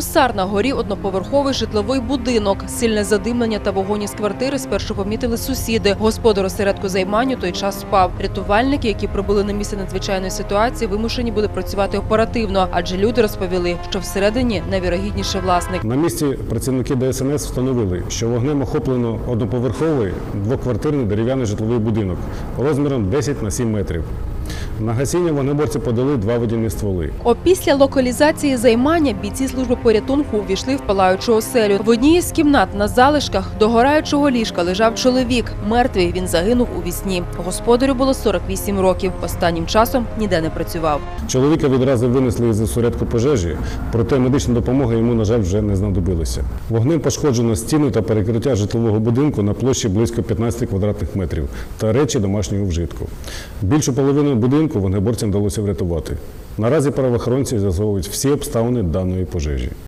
Гусар на горі одноповерховий житловий будинок. Сильне задимлення та вогонь із квартири спершу помітили сусіди. Господар осередку займань у той час спав. Рятувальники, які прибули на місце надзвичайної ситуації, вимушені були працювати оперативно, адже люди розповіли, що всередині найвірогідніше власник. На місці працівники ДСНС встановили, що вогнем охоплено одноповерховий двоквартирний дерев'яний житловий будинок розміром 10 на 7 метрів. На гасіння вогнеборці подали два водяні стволи. Опісля локалізації займання бійці служби порятунку увійшли в палаючу оселю. В одній із кімнат на залишках догораючого ліжка лежав чоловік. Мертвий він загинув у вісні. Господарю було 48 років. Останнім часом ніде не працював. Чоловіка відразу винесли із осередку пожежі, проте медична допомога йому, на жаль, вже не знадобилася. Вогнем пошкоджено стіну та перекриття житлового будинку на площі близько 15 квадратних метрів та речі домашнього вжитку. Більшу половину будинку вогнеборцям вдалося врятувати. Наразі правоохоронці з'ясовують всі обставини даної пожежі.